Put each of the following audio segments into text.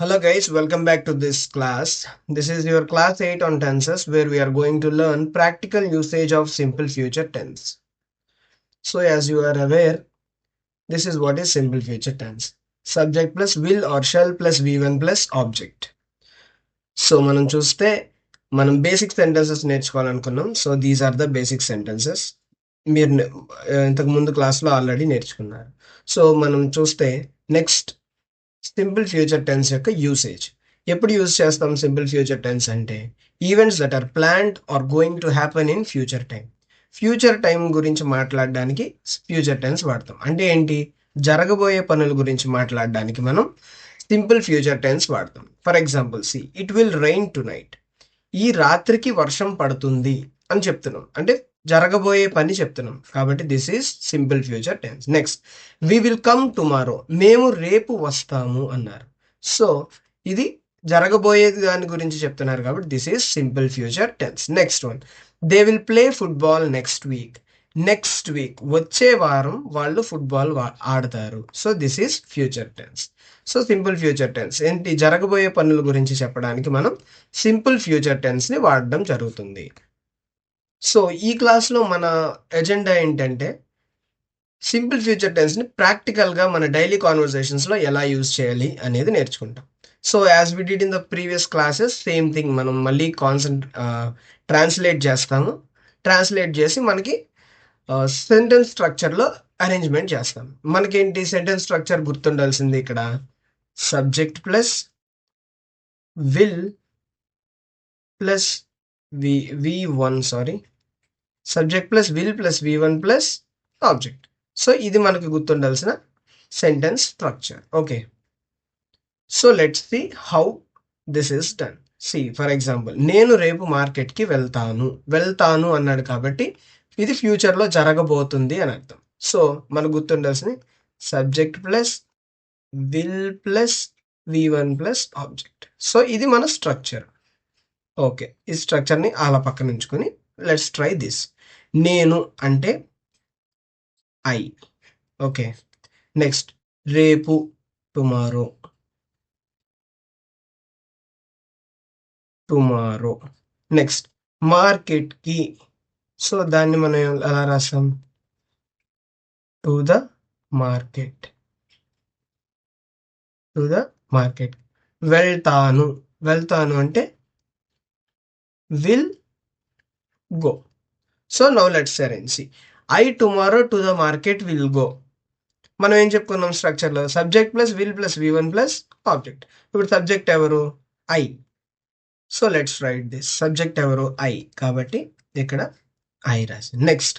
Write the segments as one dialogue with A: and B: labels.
A: Hello guys, welcome back to this class. This is your class 8 on tenses where we are going to learn practical usage of simple future tense. So as you are aware, this is what is simple future tense. Subject plus will or shall plus V1 plus object. So మనం చూస్తే మనం basic sentences నేర్చుకోవాలనుకున్నాం so these are the basic sentences మీరు నే- ఇంతకు ముందు క్లాస్లో already నేర్చుకున్నారు so మనం చూస్తే నెక్స్ట్ సింపుల్ ఫ్యూచర్ టెన్స్ యొక్క యూసేజ్ ఎప్పుడు యూజ్ చేస్తాం సింపుల్ ఫ్యూచర్ టెన్స్ అంటే? Events that are planned or going to happen in future time future time గురించి మాట్లాడడానికి ఫ్యూచర్ టెన్స్ వాడతాం. అంటే ఏంటి? జరగబోయే పనుల గురించి మాట్లాడడానికి మనం సింపుల్ ఫ్యూచర్ టెన్స్ వాడతాం. For example see it will rain tonight ఈ రాత్రికి వర్షం పడుతుంది అని చెప్తున్నాం. అంటే జరగబోయే పని చెప్తున్నాం. కాబట్టి this is simple future tense next we will come tomorrow మేము రేపు వస్తాము అన్నారు. సో ఇది జరగబోయే దాని గురించి చెప్తున్నారు కాబట్టి this is simple future tense next one they will play football next week next week వచ్చే వారం వాళ్ళు ఫుట్బాల్ ఆడతారు. So this is future tense so simple future tense ఏంటి? జరగబోయే పనుల గురించి చెప్పడానికి మనం సింపుల్ ఫ్యూచర్ టెన్స్ని వాడడం జరుగుతుంది. సో ఈ క్లాస్లో మన ఎజెండా ఏంటంటే సింపుల్ ఫ్యూచర్ టెన్స్ని ప్రాక్టికల్గా మన డైలీ కాన్వర్సేషన్స్లో ఎలా యూజ్ చేయాలి అనేది నేర్చుకుంటాం. So as we did in the previous classes same thing మనం మళ్ళీ కాన్సన్ ట్రాన్స్లేట్ చేస్తాము. ట్రాన్స్లేట్ చేసి మనకి సెంటెన్స్ స్ట్రక్చర్లో అరేంజ్మెంట్ చేస్తాం. మనకేంటి సెంటెన్స్ స్ట్రక్చర్ గుర్తుండాల్సింది ఇక్కడ? Subject plus will plus V V one sorry. Subject plus will plus V one plus object so ఇది మనకి గుర్తుండాల్సిన sentence structure okay so let's see how this is done see for example నేను రేపు మార్కెట్కి వెళ్తాను. వెళ్తాను అన్నాడు కాబట్టి ఇది ఫ్యూచర్లో జరగబోతుంది అని అర్థం. సో మనకు గుర్తుండాల్సింది subject plus will plus V one plus object so ఇది మన స్ట్రక్చర్ ఓకే ఈ స్ట్రక్చర్ని అలా పక్కన ఉంచుకొని లెట్స్ ట్రై దిస్ నేను అంటే ఐ ఓకే నెక్స్ట్ రేపు టుమారో. టుమారో. నెక్స్ట్ మార్కెట్కి. సో దాన్ని మనం ఎలా రాసాం? To the market. To the market. వెళ్తాను. వెళ్తాను అంటే will go so now let's arrange I tomorrow to the market will go మనం ఏం చెప్పుకున్నాం స్ట్రక్చర్లో subject plus will plus V one plus object ఇప్పుడు సబ్జెక్ట్ ఎవరు? I so let's write this subject ఎవరు? I కాబట్టి ఇక్కడ ఐ రాసి. Next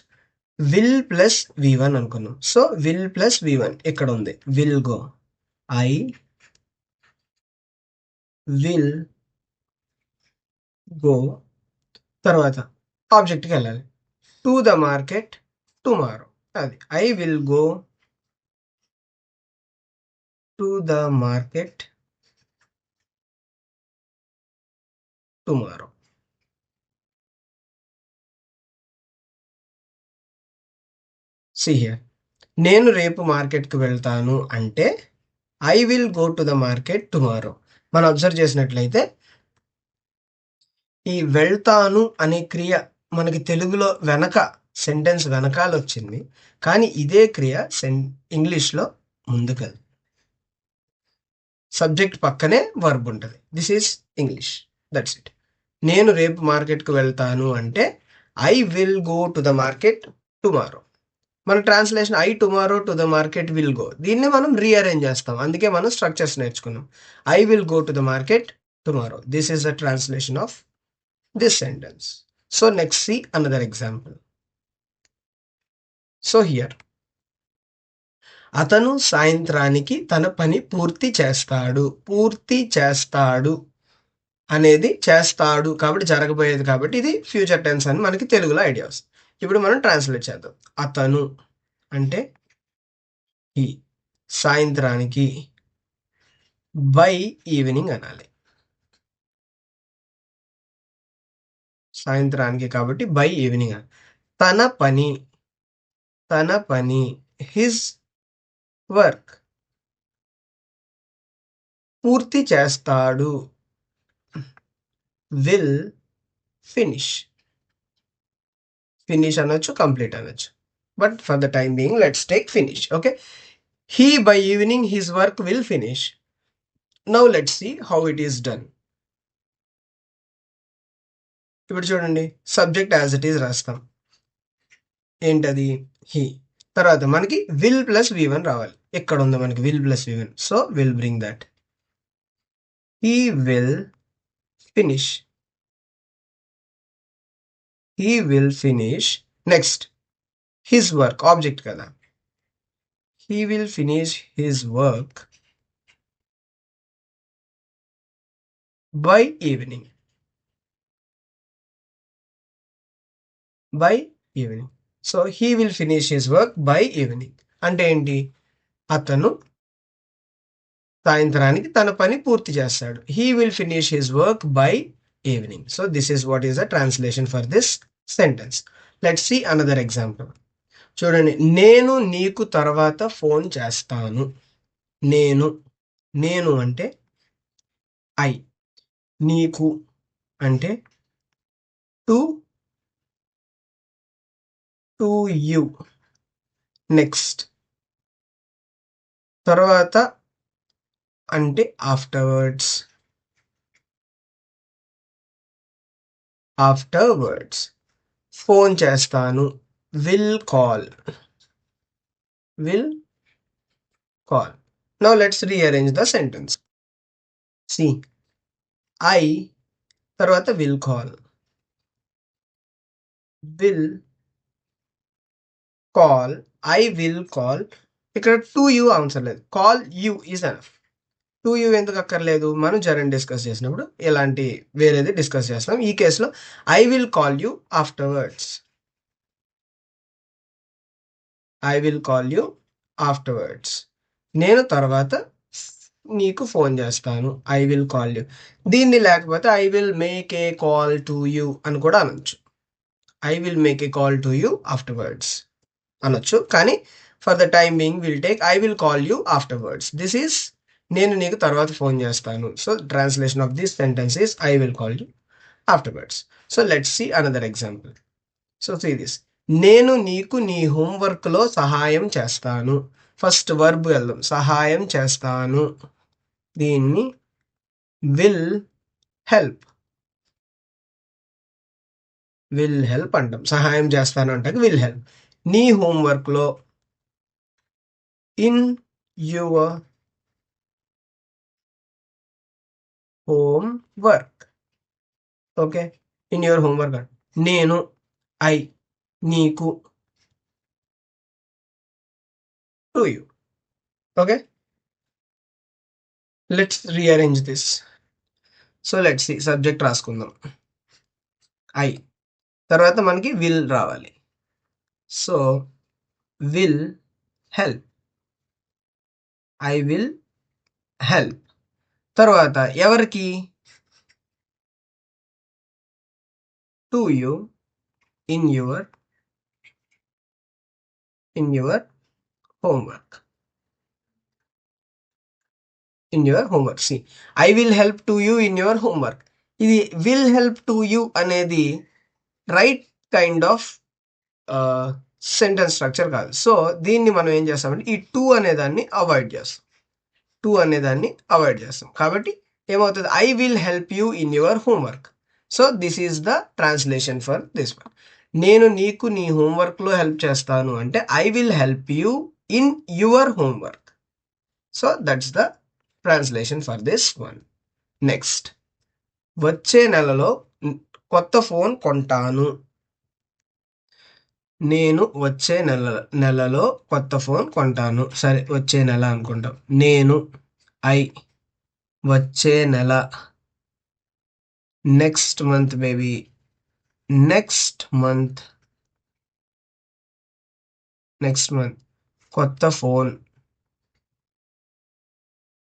A: will plus V one అనుకున్నాం. So will plus V one ఇక్కడ ఉంది? Will go I will go తర్వాత ఆబ్జెక్ట్కి వెళ్ళాలి. టు ద మార్కెట్ టుమారో అది. I will go to the market tomorrow see here నేను రేపు మార్కెట్కి వెళ్తాను అంటే I will go to the market tomorrow మనం అబ్జర్వ్ చేసినట్లయితే ఈ వెళ్తాను అనే క్రియ మనకి తెలుగులో వెనక సెంటెన్స్ వెనకాల వచ్చింది కానీ ఇదే క్రియ సెన్ ఇంగ్లీష్లో ముందుకెళ్ళి సబ్జెక్ట్ పక్కనే వర్బ్ ఉంటుంది. This is English that's it నేను రేపు మార్కెట్కి వెళ్తాను అంటే I will go to the market tomorrow మన translation I tomorrow to the market will go దీన్ని మనం రీఅరేంజ్ చేస్తాం. అందుకే మనం స్ట్రక్చర్స్ నేర్చుకున్నాం. I will go to the market tomorrow this is the translation of this sentence so next see another example so here అతను సాయంత్రానికి తన పని పూర్తి చేస్తాడు. పూర్తి చేస్తాడు అనేది చేస్తాడు కాబట్టి జరగబోయేది కాబట్టి ఇది ఫ్యూచర్ టెన్స్ అని మనకి తెలుగులో ఐడియా వస్తుంది. ఇప్పుడు మనం ట్రాన్స్లేట్ చేద్దాం. అతను అంటే ఈ సాయంత్రానికి బై ఈవినింగ్ అనాలి. సాయంత్రానికి కాబట్టి బై ఈవినింగ్ తన పని తన పని హిజ్ వర్క్ పూర్తి చేస్తాడు. విల్ ఫినిష్ ఫినిష్ అనొచ్చు కంప్లీట్ అనొచ్చు. But for the time being let's take finish okay he by evening his work will finish now let's see how it is done ఇప్పుడు చూడండి సబ్జెక్ట్ యాజ్ ఇట్ ఈజ్ రాస్తాం. ఏంటది? He తర్వాత మనకి will plus V one రావాలి. ఎక్కడ ఉందో మనకి will plus V one so will bring that he will finish he will finish next his work object కదా. He will finish his work by evening by evening so he will finish his work by evening అంటే ఏంటి? అతను సాయంత్రానికి తన పని పూర్తి చేస్తాడు. He will finish his work by evening so this is what is the translation for this sentence let see another example చూడండి. నేను నీకు తర్వాత ఫోన్ చేస్తాను. నేను నేను అంటే ఐ నీకు అంటే టు టు యూ. నెక్స్ట్. తర్వాత అంటే ఆఫ్టర్వర్డ్స్. ఆఫ్టర్వర్డ్స్. ఫోన్ చేస్తాను. Will call. Will call. Now let's rearrange the sentence see I తర్వాత will call. Will call I will call ఇక్కడ టు యూ అవసరం లేదు. Call you is enough to you ఎందుకు అక్కర్లేదు? మనం జరన్ డిస్కస్ చేసినప్పుడు ఎలాంటి వేరేది డిస్కస్ చేస్తాం. ఈ కేసులో I will call you afterwards I will call you afterwards నేను తర్వాత నీకు ఫోన్ చేస్తాను. ఐ విల్ కాల్ యూ దీన్ని లేకపోతే I will make a call to you అని కూడా అనొచ్చు. I will make a call to you afterwards అనొచ్చు. కానీ for the time being will take I will call you afterwards this is నేను నీకు తర్వాత ఫోన్ చేస్తాను. So translation of this sentence is I will call you afterwards so let's see another example so see this నేను నీకు నీ హోంవర్క్లో సహాయం చేస్తాను. First verb వెళ్దాం. సహాయం చేస్తాను. దీన్ని విల్ హెల్ప్ విల్ హెల్ప్ అంటాం. సహాయం చేస్తాను అంటే. విల్ హెల్ప్ నీ హోంవర్క్లో in your homework okay? In your homework నేను ఐ నీకు to you. Okay? Let's rearrange this. So let's subject రాసుకుందాం. I. తర్వాత మనకి విల్ రావాలి. So will help I will help తర్వాత ఎవరికి? To you in your in your homework in your homework see I will help to you in your homework ఇది will help to you అనేది right kind of sentence structure కాదు. So దీన్ని మనం ఏం చేస్తామంటే ఈ టూ అనేదాన్ని అవాయిడ్ చేస్తాం. టూ అనేదాన్ని అవాయిడ్ చేస్తాం. కాబట్టి ఏమవుతుంది? I will help you in your homework so this is the translation for this one నేను నీకు నీ హోంవర్క్లో హెల్ప్ చేస్తాను అంటే I will help you in your homework so that's the translation for this one next వచ్చే నెలలో కొత్త phone కొంటాను. నేను వచ్చే నెల నెలలో కొత్త ఫోన్ కొంటాను. సరే వచ్చే నెల అనుకుంటాం. నేను ఐ వచ్చే నెల next month baby next month next month కొత్త ఫోన్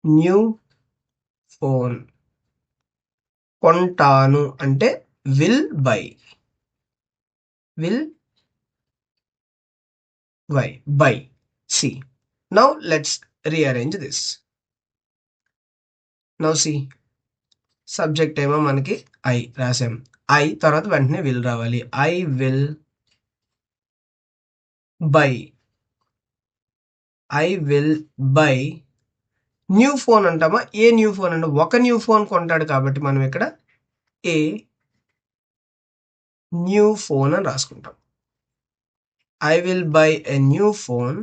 A: న్యూ ఫోన్ కొంటాను. అంటే will buy will y buy c. Now let's rearrange this now see subject ఏమో మనకి ఐ రాసాం. ఐ తర్వాత వెంటనే విల్ రావాలి. I will buy I will buy new phone అంటామా? ఏ న్యూ ఫోన్ అంటే ఒక న్యూ ఫోన్ కొంటాడు కాబట్టి మనం ఇక్కడ ఏ న్యూ ఫోన్ అని రాసుకుంటాం. I will buy a new phone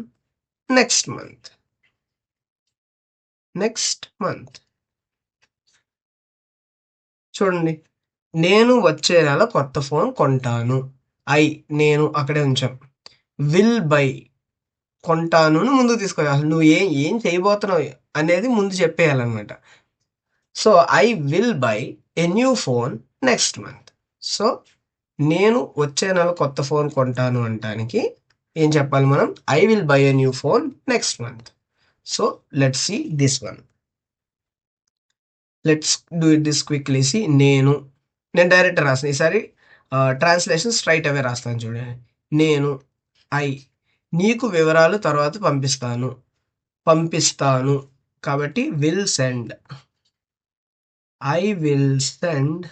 A: next month next month చూడండి నేను వచ్చే నెల కొత్త ఫోన్ కొంటాను. ఐ నేను అక్కడే ఉంచాం. విల్ బై కొంటాను అని ముందుకు తీసుకోవాలి. అసలు నువ్వు ఏం ఏం చేయబోతున్నావు అనేది ముందు చెప్పేయాలన్నమాట. So I will buy a new phone next month so నేను వచ్చే నెల కొత్త ఫోన్ కొంటాను అంటానికి ఏం చెప్పాలి మనం? I will buy a new phone next month so let's see this one let's do it this quickly see నేను నేను డైరెక్ట్ రాస్తాను ఈసారి ట్రాన్స్లేషన్ స్ట్రైట్ అవే రాస్తాను చూడండి. నేను ఐ నీకు వివరాలు తర్వాత పంపిస్తాను. పంపిస్తాను. కాబట్టి will send I will send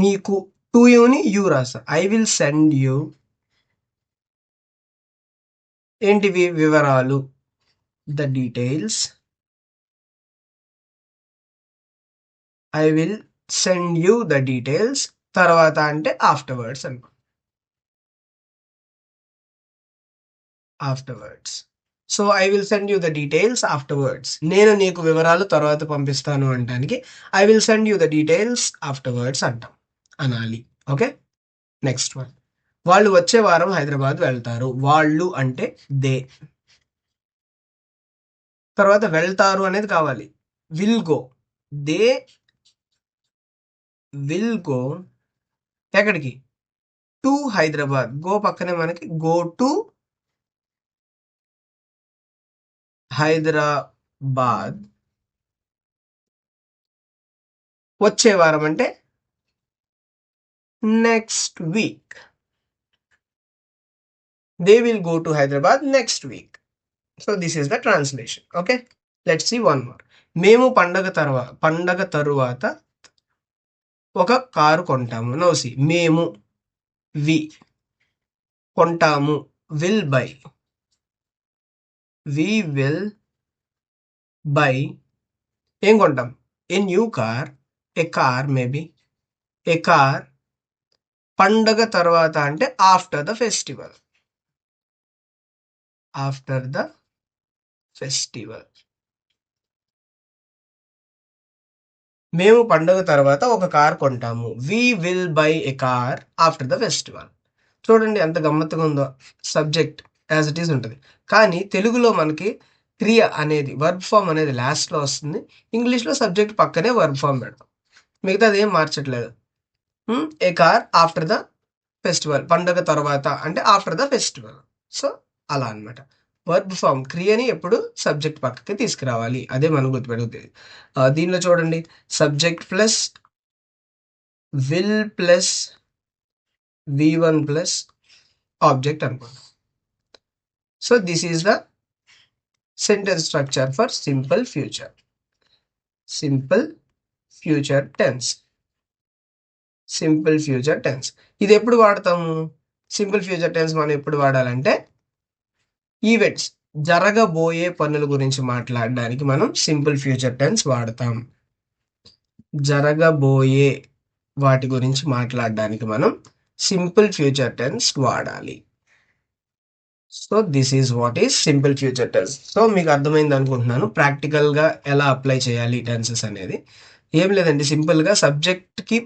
A: నీకు టు యూని యూ రాస్తా. ఐ విల్ సెండ్ యూ ఏంటివి వివరాలు? The details I will send you the details తర్వాత అంటే ఆఫ్టర్వర్డ్స్ అనుకో. Afterwards so I will send you the details afterwards నేను నీకు వివరాలు తర్వాత పంపిస్తాను అంటానికి I will send you the details afterwards అంటాం. అనాలి. ఓకే? Next one. వాళ్ళు వచ్చే వారం హైదరాబాద్ వెళ్తారు. వాళ్ళు అంటే దే. తర్వాత వెళ్తారు అనేది కావాలి. Will go they will go ఎక్కడికి? టు హైదరాబాద్. గో పక్కనే మనకి. Go to Hyderabad. వచ్చే వారం అంటే next week they will go to Hyderabad next week so this is the translation okay let's see one more మేము పండగ తర్వాత పండగ తరువాత ఒక కారు కొంటాము. నోసి మేము we కొంటాము. Will buy we will buy ఏం కొంటాం? A new car a car maybe a car పండగ తర్వాత అంటే after the festival. After the festival. మేము పండుగ తర్వాత ఒక car కొంటాము. We will buy a car after the festival చూడండి ఎంత గమ్మత్తుగా ఉందో సబ్జెక్ట్ యాజ్ ఇట్ ఈస్ ఉంటుంది. కానీ తెలుగులో మనకి క్రియ అనేది వర్బ్ ఫామ్ అనేది లాస్ట్లో వస్తుంది. ఇంగ్లీష్లో సబ్జెక్ట్ పక్కనే వర్బ్ ఫామ్ పెడతాం. మిగతాది ఏం మార్చట్లేదు. A car after the festival పండగ తర్వాత. అంటే ఆఫ్టర్ ద ఫెస్టివల్ సో అలా అనమాట వర్బ్ ఫామ్ క్రియని ఎప్పుడు సబ్జెక్ట్ పక్కకి తీసుకురావాలి. అదే మనం గుర్తుపెడుగుతుంది దీనిలో చూడండి. Subject plus will plus V one plus object అనుకోండి. So this is the sentence structure for simple future simple future tense simple future tense. ఇది ఎప్పుడు వాడతాము? సింపుల్ ఫ్యూచర్ టెన్స్ మనం ఎప్పుడు వాడాలంటే ఈవెంట్స్ జరగబోయే పనుల గురించి మాట్లాడడానికి మనం సింపుల్ ఫ్యూచర్ టెన్స్ వాడతాం. జరగబోయే వాటి గురించి మాట్లాడడానికి మనం సింపుల్ ఫ్యూచర్ టెన్స్ వాడాలి. So this is what is simple future tense. So మీకు అర్థమైంది అనుకుంటున్నాను. ప్రాక్టికల్గా ఎలా అప్లై చేయాలి టెన్సెస్ అనేది? ఏం లేదండి. సింపుల్గా సబ్జెక్ట్కి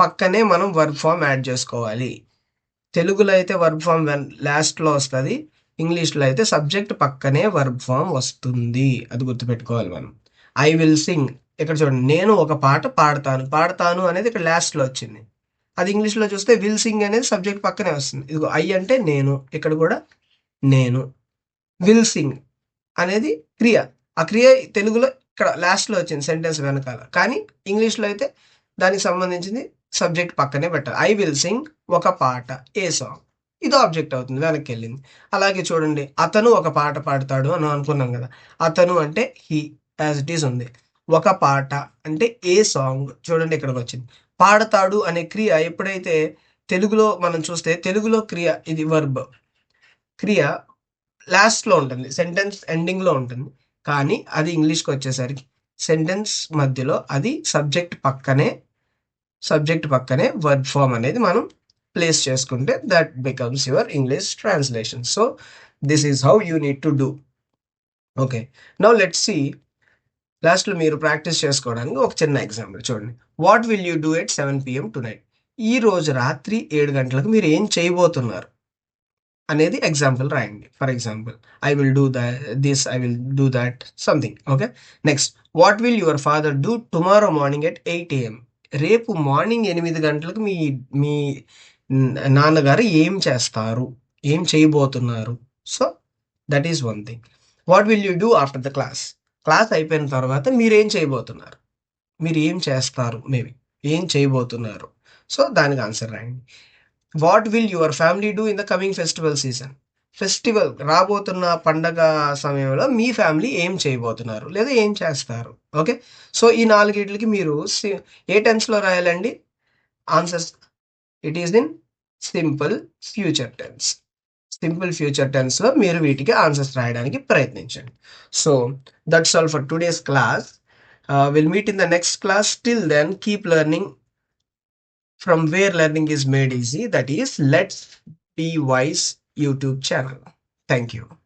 A: పక్కనే మనం వర్క్ ఫామ్ యాడ్ చేసుకోవాలి. తెలుగులో అయితే వర్బ్ ఫామ్ లాస్ట్లో వస్తుంది. ఇంగ్లీష్లో అయితే సబ్జెక్ట్ పక్కనే వర్బ్ ఫామ్ వస్తుంది. అది గుర్తుపెట్టుకోవాలి మనం. ఐ విల్ సింగ్ ఇక్కడ చూడండి నేను ఒక పాట పాడతాను. పాడతాను అనేది ఇక్కడ లాస్ట్లో వచ్చింది. అది ఇంగ్లీష్లో చూస్తే విల్ సింగ్ అనేది సబ్జెక్ట్ పక్కనే వస్తుంది. ఇదిగో ఐ అంటే నేను. ఇక్కడ కూడా నేను. విల్ సింగ్ అనేది క్రియ. ఆ క్రియ తెలుగులో ఇక్కడ లాస్ట్లో వచ్చింది సెంటెన్స్ వెనకాల. కానీ ఇంగ్లీష్లో అయితే దానికి సంబంధించింది సబ్జెక్ట్ పక్కనే పెట్టాలి. ఐ విల్ సింగ్ ఒక పాట ఏ సాంగ్ ఇది ఆబ్జెక్ట్ అవుతుంది వెనక్కి వెళ్ళింది అలాగే చూడండి అతను ఒక పాట పాడతాడు అని అనుకున్నాం కదా. అతను అంటే హీ యాజ్ ఇట్ ఈస్ ఉంది. ఒక పాట అంటే ఏ సాంగ్ చూడండి ఇక్కడికి వచ్చింది. పాడతాడు అనే క్రియ ఎప్పుడైతే తెలుగులో మనం చూస్తే తెలుగులో క్రియ ఇది వర్బ్ క్రియ లాస్ట్లో ఉంటుంది సెంటెన్స్ ఎండింగ్లో ఉంటుంది. కానీ అది ఇంగ్లీష్కి వచ్చేసరికి సెంటెన్స్ మధ్యలో అది సబ్జెక్ట్ పక్కనే సబ్జెక్ట్ పక్కనే వర్క్ ఫామ్ అనేది మనం ప్లేస్ చేసుకుంటే that becomes your English translation so this is how you need to do okay now let see లాస్ట్లో మీరు ప్రాక్టీస్ చేసుకోవడానికి ఒక చిన్న ఎగ్జాంపుల్ చూడండి. What will you do at seven PM tonight ఈ రోజు రాత్రి ఏడు గంటలకు మీరు ఏం చేయబోతున్నారు? అనేది ఎగ్జాంపుల్ రాయండి. For example I will do the this I will do that something okay next what will your father do tomorrow morning at eight AM రేపు మార్నింగ్ ఎనిమిది గంటలకు మీ మీ నాన్నగారు ఏం చేస్తారు? ఏం చేయబోతున్నారు? So that is one thing what will you do after the class class అయిపోయిన తర్వాత మీరు ఏం చేయబోతున్నారు? మీరు ఏం చేస్తారు? మేబీ ఏం చేయబోతున్నారు? సో దానికి ఆన్సర్ రాయండి. What will your family do in the coming festival season festival రాబోతున్న పండగ సమయంలో మీ ఫ్యామిలీ ఏం చేయబోతున్నారు? లేదా ఏం చేస్తారు? ఓకే? సో ఈ నాలుగిట్లకి మీరు సి- ఏ టెన్స్లో రాయాలండి? Answers it is in simple future tense. Simple future టెన్స్లో మీరు వీటికి ఆన్సర్స్ రాయడానికి ప్రయత్నించండి. So that's all for today's class. Will meet in the next class. Still then keep learning. From where learning is made easy. That is let's be wise youtube channel thank you